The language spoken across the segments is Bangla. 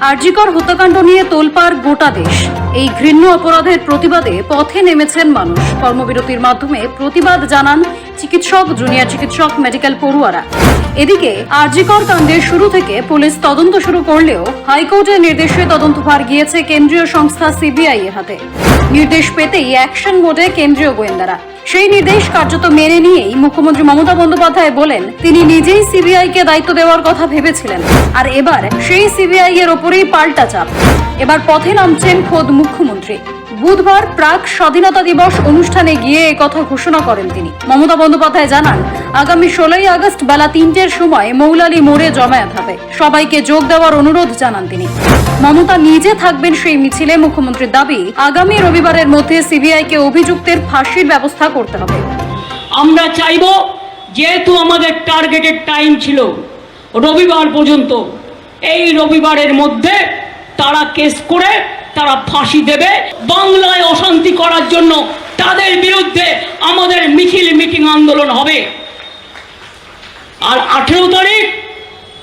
আরজিকর হত্যাকাণ্ড নিয়ে তোলপাড় গোটা দেশ। এই ঘৃণ্য অপরাধের প্রতিবাদে পথে নেমেছেন মানুষ। কর্মবিরতির মাধ্যমে প্রতিবাদ জানান চিকিৎসক, জুনিয়র চিকিৎসক, মেডিকেল পড়ুয়ারা। এদিকে আরজিকর কাণ্ডের শুরু থেকে পুলিশ তদন্ত শুরু করলেও হাইকোর্টের নির্দেশে তদন্ত তদন্তভার গিয়েছে কেন্দ্রীয় সংস্থা সিবিআই এর হাতে। নির্দেশ পেতেই অ্যাকশন মোডে কেন্দ্রীয় গোয়েন্দারা। সেই নির্দেশ কার্যত মেনে নিয়েই মুখ্যমন্ত্রী মমতা বন্দ্যোপাধ্যায় বলেন, তিনি নিজেই সিবিআই কে দায়িত্ব দেওয়ার কথা ভেবেছিলেন। আর এবার সেই সিবিআই এর ওপরেই পাল্টা চাপ। এবার পথে নামছেন খোদ মুখ্যমন্ত্রী। বুধবার প্রাক স্বাধীনতা দিবস অনুষ্ঠানে গিয়ে কথা ঘোষণা করেন তিনি। মমতা বন্দ্যোপাধ্যায় জানান, আগামী ষোলোই আগস্ট বেলা তিনটের সময় মৌলালী মোড়ে জমায়েত হবে। সবাইকে যোগ দেওয়ার অনুরোধ জানান তিনি। মমতা নিজে থাকবেন সেই মিছিলে, মুখ্যমন্ত্রীর দাবি, আগামী রবিবারের মধ্যে সিবিআই কে অভিযুক্তের ফাঁসির ব্যবস্থা করতে হবে। আমরা চাইব যেহেতু আমাদের টার্গেটেড টাইম ছিল, রবিবার পর্যন্ত, এই রবিবারের মধ্যে তারা কেস করে, তারা ফাঁসি দেবে। বাংলায় অশান্তি করার জন্য তাদের বিরুদ্ধে আমাদের মিছিল মিটিং আন্দোলন হবে। আর আঠেরো তারিখ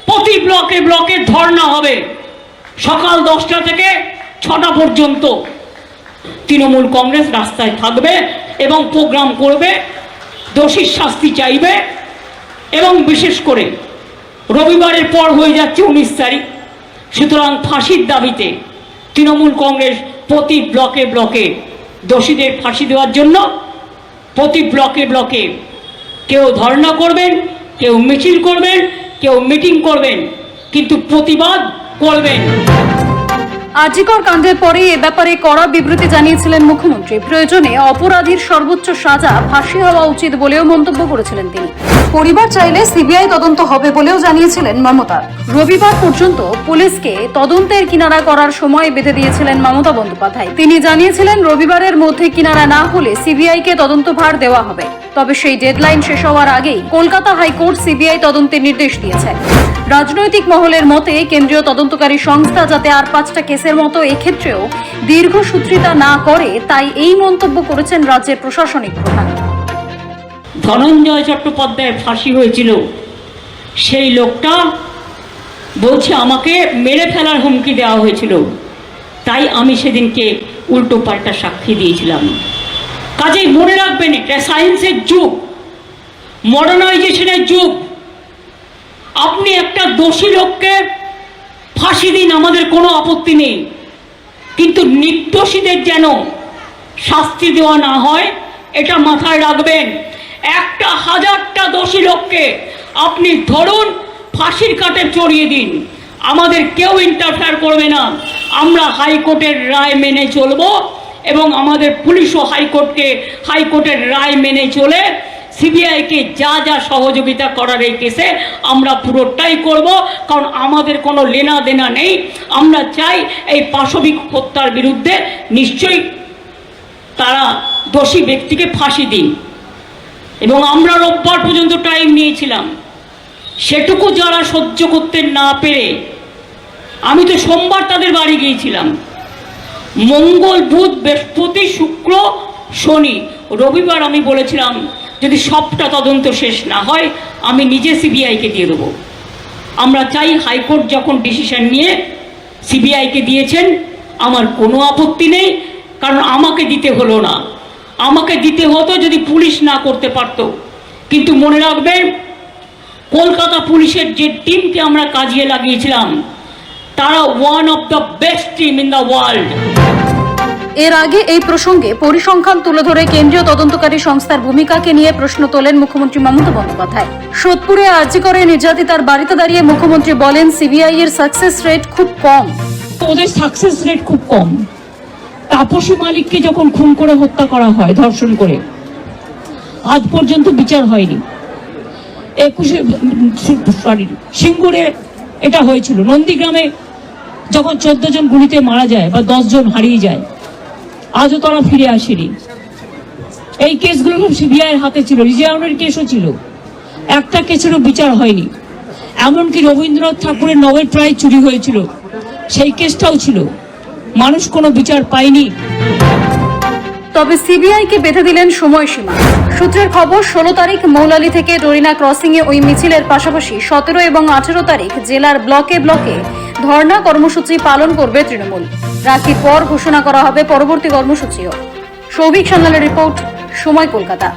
প্রতি ব্লকে ব্লকে ধর্ণা হবে। সকাল দশটা থেকে ছটা পর্যন্ত তৃণমূল কংগ্রেস রাস্তায় থাকবে এবং প্রোগ্রাম করবে, দোষীর শাস্তি চাইবে এবং বিশেষ করে রবিবারের পর হয়ে যাচ্ছে উনিশ তারিখ। সুতরাং ফাঁসির দাবিতে তৃণমূল কংগ্রেস প্রতি ব্লকে ব্লকে দোষীদের ফাঁসি দেওয়ার জন্য প্রতি ব্লকে ব্লকে কেউ ধর্ণা করবেন, কেউ মিছিল করবেন, কেউ মিটিং করবেন, কিন্তু প্রতিবাদ করবেন। আজিকর কাণ্ডের পরে এ ব্যাপারে কড়া বিবৃতি জানিয়েছিলেন মুখ্যমন্ত্রী। প্রয়োজনে অপরাধীর সর্বোচ্চ সাজা ফাঁসি হওয়া উচিত বলেও মন্তব্য করেছিলেন তিনি। পরিবার চাইলে সিবিআই তদন্ত হবে বলেও জানিয়েছিলেন মমতা। রবিবার পর্যন্ত পুলিশকে তদন্তের কিনারা করার সময় বেঁধে দিয়েছিলেন মমতা বন্দ্যোপাধ্যায়। তিনি জানিয়েছিলেন, রবিবারের মধ্যে কিনারা না হলে সিবিআই কে তদন্তভার দেওয়া হবে। তবে সেই ডেডলাইন শেষ হওয়ার আগেই কলকাতা হাইকোর্ট সিবিআই তদন্তের নির্দেশ দিয়েছে। রাজনৈতিক মহলের মতে, কেন্দ্রীয় তদন্তকারী সংস্থা যাতে আর পাঁচটা কেসের মতো এক্ষেত্রেও দীর্ঘসূত্রিতা না করে, তাই এই মন্তব্য করেছেন রাজ্যের প্রশাসনিক প্রধান। ধনঞ্জয় চট্টোপাধ্যায়ের ফাঁসি হয়েছিল। সেই লোকটা বলছে, আমাকে মেরে ফেলার হুমকি দেওয়া হয়েছিল। তাই আমি সেদিনকে উল্টো পাল্টা সাক্ষী দিয়েছিলাম। কাজেই মনে রাখবেন, এটা সায়েন্সের যুগ মডার্নাইজেশনের যুগ। আপনি একটা দোষী লোককে ফাঁসি দিন, আমাদের কোনো আপত্তি নেই। কিন্তু নির্দোষীদের যেন শাস্তি দেওয়া না হয়, এটা মাথায় রাখবেন। একটা হাজারটা দোষী লোককে আপনি ধরুন ফাঁসির কাটে চড়িয়ে দিন। আমাদের কেউ ইন্টারফেয়ার করবে না। আমরা হাইকোর্টের রায় মেনে চলবো এবং আমাদের পুলিশও হাইকোর্টকে, হাইকোর্টের রায় মেনে চলে সিবিআইকে যা যা সহযোগিতা করার এই কেসে আমরা পুরোটাই করব। কারণ আমাদের কোনো লেনা দেনা নেই। আমরা চাই এই পাশবিক হত্যার বিরুদ্ধে নিশ্চয়ই তারা দোষী ব্যক্তিকে ফাঁসি দিন। এবং আমরা রোববার পর্যন্ত টাইম নিয়েছিলাম। সেটুকু যারা সহ্য করতে না পেরে আমি তো সোমবার তাদের বাড়ি গিয়েছিলাম। মঙ্গল বুধ বৃহস্পতি শুক্র শনি। রবিবার আমি বলেছিলাম যদি সবটা তদন্ত শেষ না হয়, আমি নিজে সিবিআইকে দিয়ে দেবো। আমরা চাই হাইকোর্ট যখন ডিসিশন নিয়ে সিবিআইকে দিয়েছেন, আমার কোনো আপত্তি নেই, কারণ আমাকে দিতে হলো না। আমাকে দিতে হতো যদি পুলিশ না করতে পারত। কিন্তু মনে রাখবেন, কলকাতা পুলিশের যে টিমকে আমরা কাজিয়ে লাগিয়েছিলাম, তারা one of the best team in the world এর আগে এই প্রসঙ্গে পরিসংখ্যান তুলে ধরে কেন্দ্রীয় তদন্তকারী সংস্থার ভূমিকাকে নিয়ে প্রশ্ন তোলেন মুখ্যমন্ত্রী মমতা বন্দ্যোপাধ্যায়। সোদপুরে আর্জি করে নির্যাতিতার বাড়িতে দাঁড়িয়ে মুখ্যমন্ত্রী বলেন, সিবিআই এর সাকসেস রেট খুব কম। ওদের সাকসেস রেট খুব কম। তাপসী মালিককে যখন খুন করে হত্যা করা হয়, ধর্ষণ করে, আজ পর্যন্ত বিচার হয়নি। একুশে, সরি, সিঙ্গুরে এটা হয়েছিল। নন্দীগ্রামে যখন চোদ্দ জন গুলিতে মারা যায় বা দশ জন হারিয়ে যায় আজও তারা ফিরে আসেনি। এই কেসগুলো সিবিআইয়ের হাতে ছিল রিজিয়াউনের কেসও ছিল। একটা কেসেরও বিচার হয়নি। এমনকি রবীন্দ্রনাথ ঠাকুরের নোবেল প্রায় চুরি হয়েছিল। সেই কেসটাও ছিল। মানুষ কোনো বিচার পায়নি। তবে সিবিআইকে বেঁধে দিলেন সময়সীমা। সূত্রের খবর, ষোলো তারিখ মৌলালি থেকে ডরিনা ক্রসিংয়ে ওই মিছিলের পাশাপাশি সতেরো এবং আঠেরো তারিখ জেলার ব্লকে ব্লকে ধর্না কর্মসূচি পালন করবে তৃণমূল। রাখির পর ঘোষণা করা হবে পরবর্তী কর্মসূচিও। সৌভিক সান্যালের রিপোর্ট সময় কলকাতা।